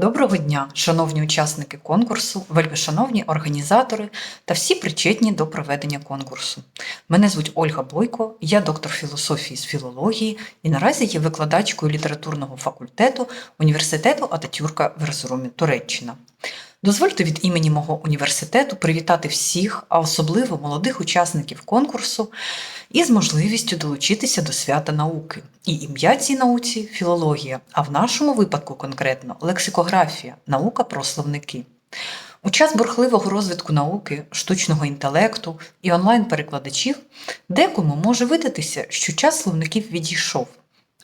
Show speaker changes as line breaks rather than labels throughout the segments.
Доброго дня, шановні учасники конкурсу, вельмишановні організатори та всі причетні до проведення конкурсу. Мене звуть Ольга Бойко, я доктор філософії з філології і наразі є викладачкою літературного факультету університету Ататюрка в Ерзурумі, Туреччина. Дозвольте від імені мого університету привітати всіх, а особливо молодих учасників конкурсу, із можливістю долучитися до свята науки. І ім'я цій науці філологія, а в нашому випадку конкретно лексикографія, наука про словники. У час бурхливого розвитку науки, штучного інтелекту і онлайн-перекладачів декому може видатися, що час словників відійшов.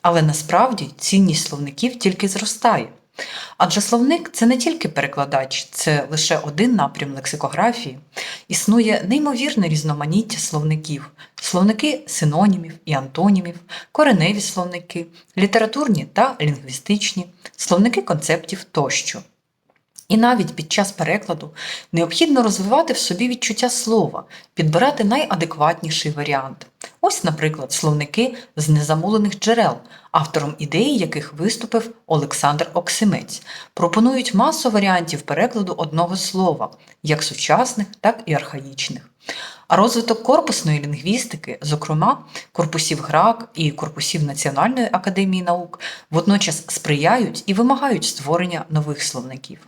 Але насправді цінність словників тільки зростає. Адже словник це не тільки перекладач, це лише один напрям лексикографії. Існує неймовірне різноманіття словників, словники синонімів і антонімів, кореневі словники, літературні та лінгвістичні, словники концептів тощо. І навіть під час перекладу необхідно розвивати в собі відчуття слова, підбирати найадекватніший варіант. Ось, наприклад, словники з незамулених джерел, автором ідеї яких виступив Олександр Оксимець, пропонують масу варіантів перекладу одного слова, як сучасних, так і архаїчних. А розвиток корпусної лінгвістики, зокрема корпусів ГРАК і корпусів Національної академії наук, водночас сприяють і вимагають створення нових словників.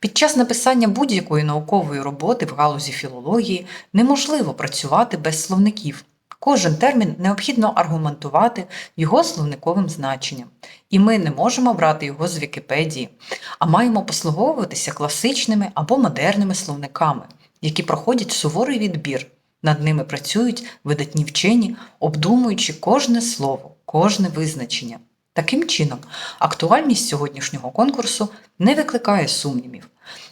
Під час написання будь-якої наукової роботи в галузі філології неможливо працювати без словників. Кожен термін необхідно аргументувати його словниковим значенням, і ми не можемо брати його з Вікіпедії, а маємо послуговуватися класичними або модерними словниками, які проходять суворий відбір. Над ними працюють видатні вчені, обдумуючи кожне слово, кожне визначення. Таким чином, актуальність сьогоднішнього конкурсу не викликає сумнівів.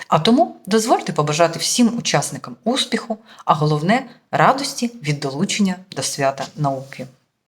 А тому дозвольте побажати всім учасникам успіху, а головне радості від долучення до свята науки.